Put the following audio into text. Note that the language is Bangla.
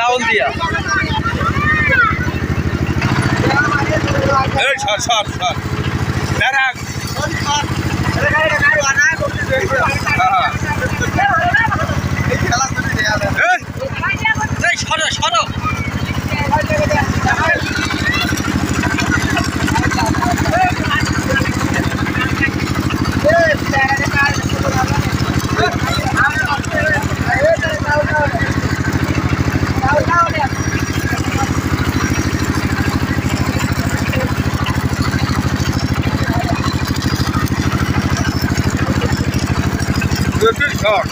চাউল দিয়া এই সর সর সর এই সরো সরো সর